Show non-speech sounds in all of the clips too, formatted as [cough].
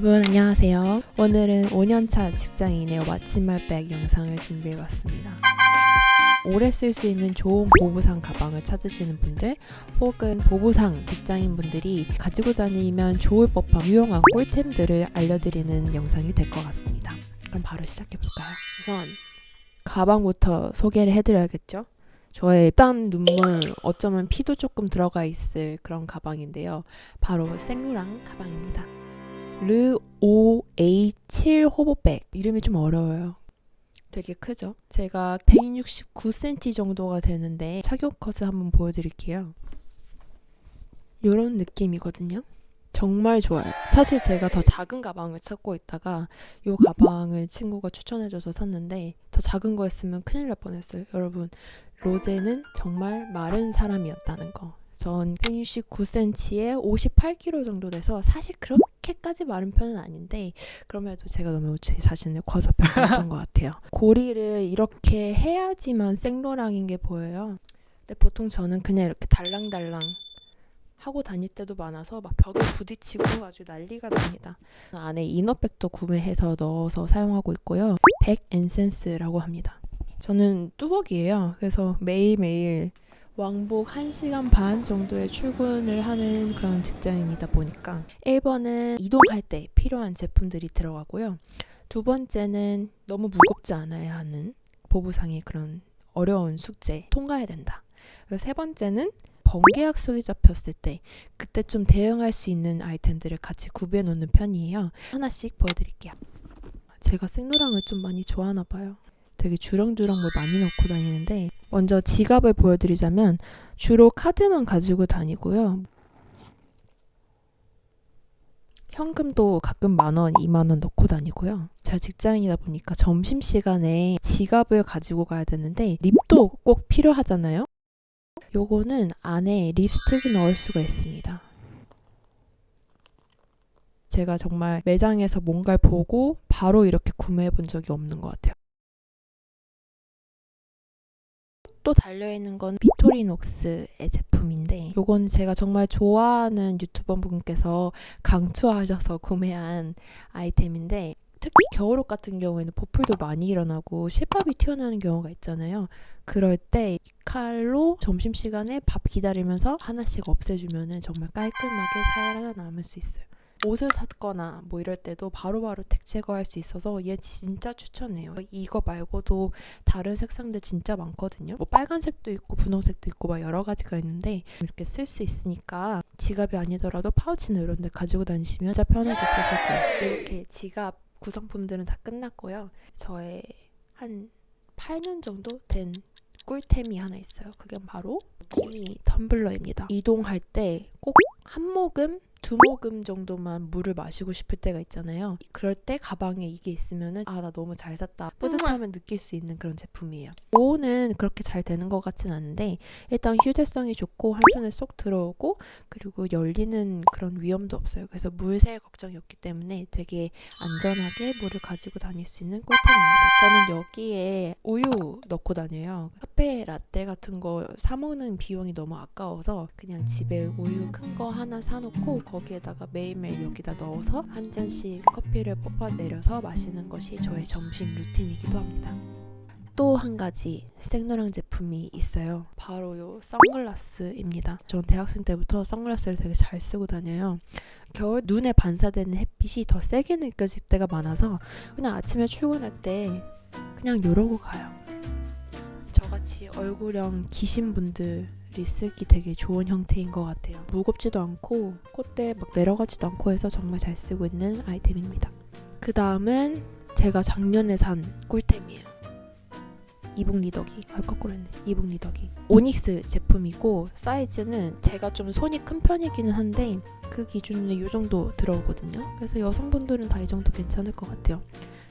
여러분 안녕하세요. 오늘은 5년차 직장인의 왓츠말백 영상을 준비해봤습니다. 오래 쓸 수 있는 좋은 보부상 가방을 찾으시는 분들 혹은 보부상 직장인 분들이 가지고 다니면 좋을 법한 유용한 꿀템들을 알려드리는 영상이 될 것 같습니다. 그럼 바로 시작해볼까요? 우선 가방부터 소개를 해드려야겠죠? 저의 땀, 눈물, 어쩌면 피도 조금 들어가 있을 그런 가방인데요. 바로 생루랑 가방입니다. 르 OA7 호보백 이름이 좀 어려워요. 되게 크죠? 제가 169cm 정도가 되는데 착용 컷을 한번 보여드릴게요. 이런 느낌이거든요. 정말 좋아요. 사실 제가 더 작은 가방을 찾고 있다가 이 가방을 친구가 추천해줘서 샀는데 더 작은 거였으면 큰일 날 뻔했어요. 여러분 로제는 정말 마른 사람이었다는 거. 전 169cm에 58kg 정도 돼서 사실 그렇게 까지 마른 편은 아닌데 그럼에도 제가 너무 제 자신을 과소평가했던 것 같아요. [laughs] 고리를 이렇게 해야지만 생로랑인 게 보여요. 근데 보통 저는 그냥 이렇게 달랑달랑 하고 다닐 때도 많아서 막 벽에 부딪히고 아주 난리가 납니다. 안에 이너백도 구매해서 넣어서 사용하고 있고요. 백 앤센스라고 합니다. 저는 뚜벅이에요. 그래서 매일매일 왕복 1시간 반 정도의 출근을 하는 그런 직장인이다 보니까 1번은 이동할 때 필요한 제품들이 들어가고요. 두 번째는 너무 무겁지 않아야 하는 보부상의 그런 어려운 숙제 통과해야 된다. 세 번째는 번개 약속이 잡혔을 때 그때 좀 대응할 수 있는 아이템들을 같이 구비해 놓는 편이에요. 하나씩 보여드릴게요. 제가 생로랑을 좀 많이 좋아하나 봐요. 되게 주렁주렁 뭘 많이 넣고 다니는데 먼저 지갑을 보여드리자면 주로 카드만 가지고 다니고요. 현금도 가끔 만 원, 이만 원 넣고 다니고요. 제가 직장인이다 보니까 점심 시간에 지갑을 가지고 가야 되는데 립도 꼭 필요하잖아요. 요거는 안에 립스틱을 넣을 수가 있습니다. 제가 정말 매장에서 뭔가를 보고 바로 이렇게 구매해 본 적이 없는 것 같아요. 또 달려있는 건 비토리녹스의 제품인데 요거는 제가 정말 좋아하는 유튜버 분께서 강추하셔서 구매한 아이템인데 특히 겨울옷 같은 경우에는 보풀도 많이 일어나고 실밥이 튀어나오는 경우가 있잖아요. 그럴 때이 칼로 점심시간에 밥 기다리면서 하나씩 없애주면 정말 깔끔하게 살아남을 수 있어요. 옷을 샀거나 뭐 이럴 때도 바로바로 택 제거할 수 있어서 얘 진짜 추천해요. 이거 말고도 다른 색상들 진짜 많거든요. 뭐 빨간색도 있고 분홍색도 있고 막 여러 가지가 있는데 이렇게 쓸 수 있으니까 지갑이 아니더라도 파우치나 이런 데 가지고 다니시면 진짜 편하게 쓰실 거예요. 이렇게 지갑 구성품들은 다 끝났고요. 저의 한 8년 정도 된 꿀템이 하나 있어요. 그게 바로 키미 텀블러입니다. 이동할 때 꼭 한 모금 두 모금 정도만 물을 마시고 싶을 때가 있잖아요. 그럴 때 가방에 이게 있으면은 아 나 너무 잘 샀다 뿌듯함을 느낄 수 있는 그런 제품이에요. 보호는 그렇게 잘 되는 것 같진 않은데 일단 휴대성이 좋고 한 손에 쏙 들어오고 그리고 열리는 그런 위험도 없어요. 그래서 물새 걱정이 없기 때문에 되게 안전하게 물을 가지고 다닐 수 있는 꿀템입니다. 저는 여기에 우유 넣고 다녀요. 카페 라떼 같은 거 사 먹는 비용이 너무 아까워서 그냥 집에 우유 큰 거 하나 사놓고 거기에다가 매일매일 여기다 넣어서 한 잔씩 커피를 뽑아 내려서 마시는 것이 저의 점심 루틴이기도 합니다. 또 한 가지 생노랑 제품이 있어요. 바로 요 선글라스입니다. 전 대학생 때부터 선글라스를 되게 잘 쓰고 다녀요. 겨울 눈에 반사되는 햇빛이 더 세게 느껴질 때가 많아서 그냥 아침에 출근할 때 그냥 이러고 가요. 저같이 얼굴형 기신 분들 이 쓰기 되게 좋은 형태인 것 같아요. 무겁지도 않고 콧대 막 내려가지도 않고 해서 정말 잘 쓰고 있는 아이템입니다. 그 다음은 제가 작년에 산 꿀템이에요. 이북 리더기 아 거꾸로 했네 이북 리더기 오닉스 제품이고 사이즈는 제가 좀 손이 큰 편이기는 한데 그 기준에 이 정도 들어오거든요 그래서 여성분들은 다 이 정도 괜찮을 것 같아요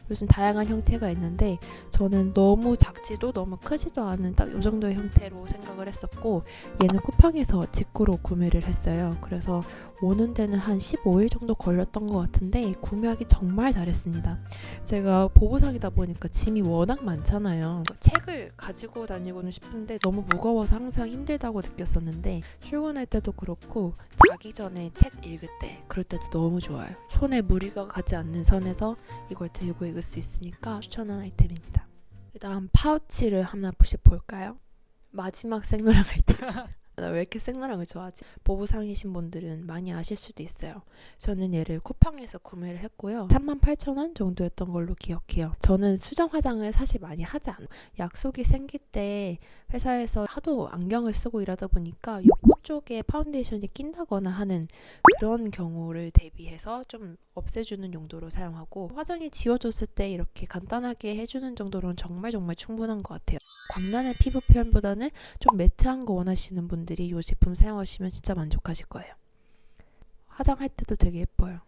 요즘 다양한 형태가 있는데 저는 너무 작지도 너무 크지도 않은 딱 이 정도의 형태로 생각을 했었고 얘는 쿠팡에서 직 구 벌크로 구매를 했어요. 그래서 오는 데는 한 15일 정도 걸렸던 것 같은데 구매하기 정말 잘했습니다. 제가 보부상이다 보니까 짐이 워낙 많잖아요. 책을 가지고 다니고는 싶은데 너무 무거워서 항상 힘들다고 느꼈었는데 출근할 때도 그렇고 자기 전에 책 읽을 때 그럴 때도 너무 좋아요. 손에 무리가 가지 않는 선에서 이걸 들고 읽을 수 있으니까 추천한 아이템입니다. 그다음 파우치를 하나씩 볼까요? 마지막 생노랑 아이템. [laughs] 나 왜 이렇게 생노랑을 좋아하지? 보부상이신 분들은 많이 아실 수도 있어요. 저는 얘를 쿠팡에서 구매를 했고요. 38,000원 정도였던 걸로 기억해요. 저는 수정 화장을 사실 많이 하지 않아요. 약속이 생길 때 회사에서 하도 안경을 쓰고 일하다 보니까 요 코 쪽에 파운데이션이 낀다거나 하는 그런 경우를 대비해서 좀 없애주는 용도로 사용하고 화장이 지워졌을 때 이렇게 간단하게 해주는 정도로는 정말 정말 충분한 것 같아요. 광란의 피부 표현보다는 좀 매트한 거 원하시는 분들이 이 제품 사용하시면 진짜 만족하실 거예요. 화장할 때도 되게 예뻐요.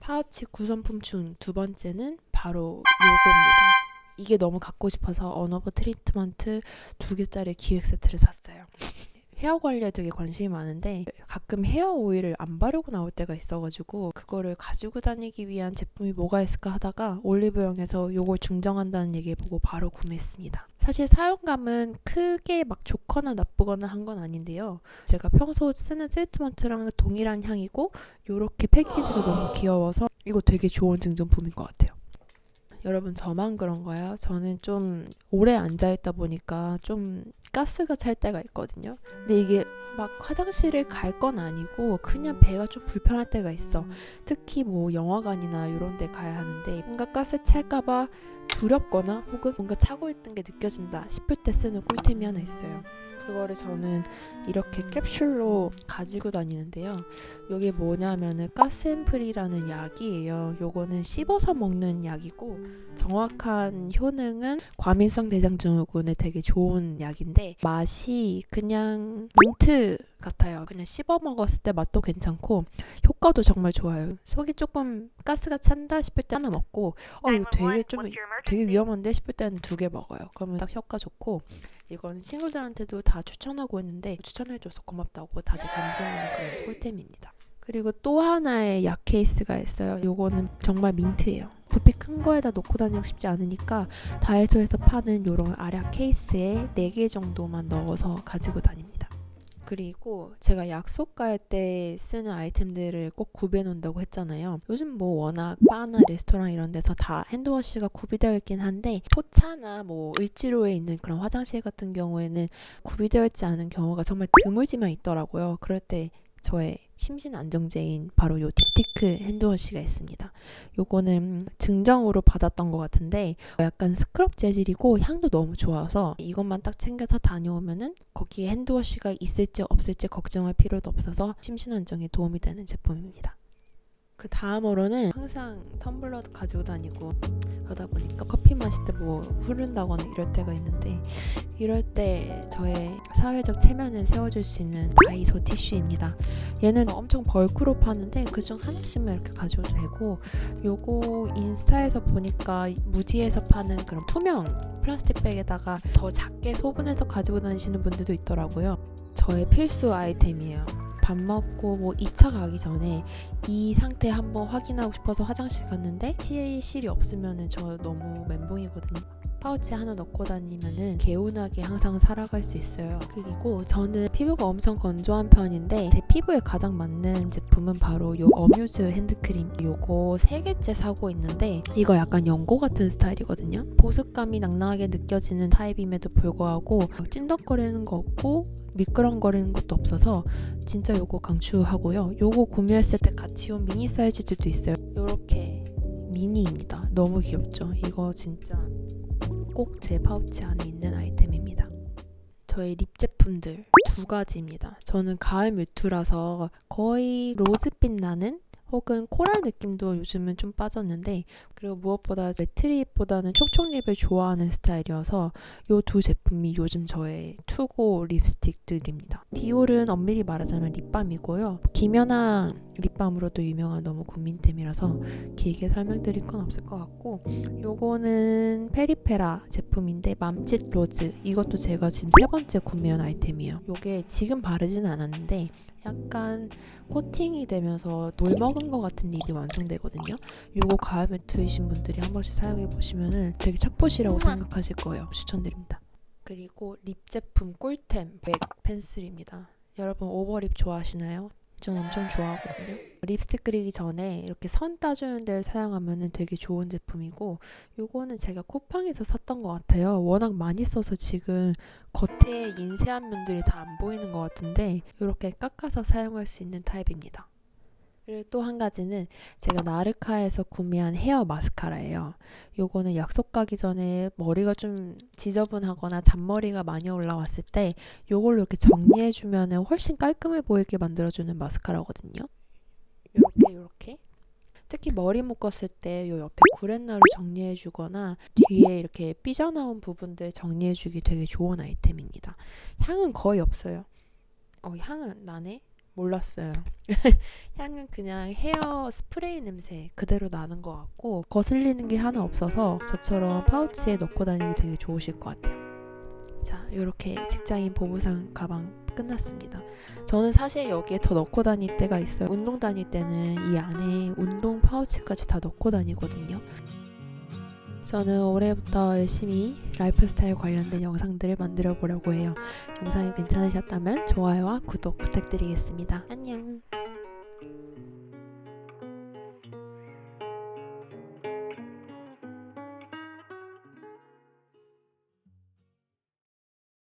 파우치 구성품 중 두 번째는 바로 요거입니다. 이게 너무 갖고 싶어서 언어버 트리트먼트 두 개짜리 기획 세트를 샀어요. 헤어 관리에 되게 관심이 많은데 가끔 헤어 오일을 안 바르고 나올 때가 있어가지고 그거를 가지고 다니기 위한 제품이 뭐가 있을까 하다가 올리브영에서 요걸 중정한다는 얘기 보고 바로 구매했습니다. 사실 사용감은 크게 막 좋거나 나쁘거나 한 건 아닌데요. 제가 평소 쓰는 트리트먼트랑 동일한 향이고 요렇게 패키지가 너무 귀여워서 이거 되게 좋은 증정품인 것 같아요. 여러분 저만 그런가요? 저는 좀 오래 앉아 있다 보니까 좀 가스가 찰 때가 있거든요. 근데 이게 막 화장실을 갈 건 아니고 그냥 배가 좀 불편할 때가 있어. 특히 뭐 영화관이나 이런 데 가야 하는데 뭔가 가스 찰까봐 두렵거나 혹은 뭔가 차고 있던 게 느껴진다 싶을 때 쓰는 꿀템이 하나 있어요. 그거를 저는 이렇게 캡슐로 가지고 다니는데요. 이게 뭐냐면은 가스앰플이라는 약이에요. 요거는 씹어서 먹는 약이고 정확한 효능은 과민성 대장증후군에 되게 좋은 약인데 맛이 그냥 민트 같아요. 그냥 씹어 먹었을 때 맛도 괜찮고 효과도 정말 좋아요. 속이 조금 가스가 찬다 싶을 때 하나 먹고 어 이거 되게 좀 되게 위험한데 싶을 때는 두 개 먹어요. 그러면 딱 효과 좋고 이건 친구들한테도 다 추천하고 있는데 추천해줘서 고맙다고 다들 간증하는 그런 꿀템입니다. 그리고 또 하나의 약 케이스가 있어요. 요거는 정말 민트예요. 부피 큰 거에다 놓고 다니고 싶지 않으니까 다이소에서 파는 요런 아약 케이스에 4개 정도만 넣어서 가지고 다닙니다. 그리고 제가 약속 갈 때 쓰는 아이템들을 꼭 구비해 놓는다고 했잖아요. 요즘 뭐 워낙 바나 레스토랑 이런 데서 다 핸드워시가 구비되어 있긴 한데 포차나 뭐 을지로에 있는 그런 화장실 같은 경우에는 구비되어 있지 않은 경우가 정말 드물지만 있더라고요. 그럴 때 저의 심신 안정제인 바로 요 딥티크 핸드워시가 있습니다. 요거는 증정으로 받았던 것 같은데 약간 스크럽 재질이고 향도 너무 좋아서 이것만 딱 챙겨서 다녀오면은 거기에 핸드워시가 있을지 없을지 걱정할 필요도 없어서 심신 안정에 도움이 되는 제품입니다. 그 다음으로는 항상 텀블러 가지고 다니고 그러다 보니까 커피 마실 때 뭐 흐른다거나 이럴 때가 있는데 이럴 때 저의 사회적 체면을 세워줄 수 있는 다이소 티슈입니다. 얘는 엄청 벌크로 파는데 그중 하나씩만 이렇게 가져도 되고 요거 인스타에서 보니까 무지에서 파는 그런 투명 플라스틱 백에다가 더 작게 소분해서 가지고 다니시는 분들도 있더라고요. 저의 필수 아이템이에요. 밥 먹고 뭐 2차 가기 전에 이 상태 한번 확인하고 싶어서 화장실 갔는데 TA실이 없으면은 저 너무 멘붕이거든요. 파우치 하나 넣고 다니면은 개운하게 항상 살아갈 수 있어요. 그리고 저는 피부가 엄청 건조한 편인데 제 피부에 가장 맞는 제품은 바로 요 어뮤즈 핸드크림. 요거 세 개째 사고 있는데 이거 약간 연고 같은 스타일이거든요. 보습감이 낭낭하게 느껴지는 타입임에도 불구하고 찐덕거리는 거 없고 미끄렁거리는 것도 없어서 진짜 요거 강추하고요. 요거 구매했을 때 같이 온 미니 사이즈들도 있어요. 요렇게 미니입니다. 너무 귀엽죠? 이거 진짜 꼭 제 파우치 안에 있는 아이템입니다. 저의 립 제품들 두 가지입니다. 저는 가을 뮤트라서 거의 로즈빛 나는 혹은 코랄 느낌도 요즘은 좀 빠졌는데 그리고 무엇보다 매트립보다는 촉촉립을 좋아하는 스타일이어서 이 두 제품이 요즘 저의 투고 립스틱들입니다. 디올은 엄밀히 말하자면 립밤이고요. 김연아 립밤으로도 유명한 너무 국민템이라서 길게 설명드릴 건 없을 것 같고 요거는 페리페라 제품인데 맘짓 로즈. 이것도 제가 지금 세 번째 구매한 아이템이에요. 요게 지금 바르진 않았는데 약간 코팅이 되면서 돌 먹은 것 같은 립이 완성되거든요. 요거 가을 매트이신 분들이 한 번씩 사용해 보시면은 되게 착붙이라고 생각하실 거예요. 추천드립니다. 그리고 립 제품 꿀템 맥 펜슬입니다. 여러분 오버립 좋아하시나요? 전 엄청 좋아하거든요. 립스틱 그리기 전에 이렇게 선 따주는 데를 사용하면 되게 좋은 제품이고 요거는 제가 쿠팡에서 샀던 것 같아요. 워낙 많이 써서 지금 겉에 인쇄한 면들이 다 안 보이는 것 같은데 이렇게 깎아서 사용할 수 있는 타입입니다. 그리고 또 한 가지는 제가 나르카에서 구매한 헤어 마스카라예요. 요거는 약속 가기 전에 머리가 좀 지저분하거나 잔머리가 많이 올라왔을 때 요걸로 이렇게 정리해주면 훨씬 깔끔해 보이게 만들어주는 마스카라거든요. 요렇게 요렇게 특히 머리 묶었을 때 요 옆에 구렛나루 정리해주거나 뒤에 이렇게 삐져나온 부분들 정리해주기 되게 좋은 아이템입니다. 향은 거의 없어요. 어 향은 나네? 몰랐어요. [laughs] 향은 그냥 헤어 스프레이 냄새 그대로 나는 것 같고 거슬리는 게 하나 없어서 저처럼 파우치에 넣고 다니기 되게 좋으실 것 같아요. 자, 이렇게 직장인 보부상 가방 끝났습니다. 저는 사실 여기에 더 넣고 다닐 때가 있어요. 운동 다닐 때는 이 안에 운동 파우치까지 다 넣고 다니거든요. 저는 올해부터 열심히 라이프 스타일 관련된 영상들을 만들어 보려고 해요. 영상이 괜찮으셨다면 좋아요와 구독 부탁드리겠습니다. 안녕.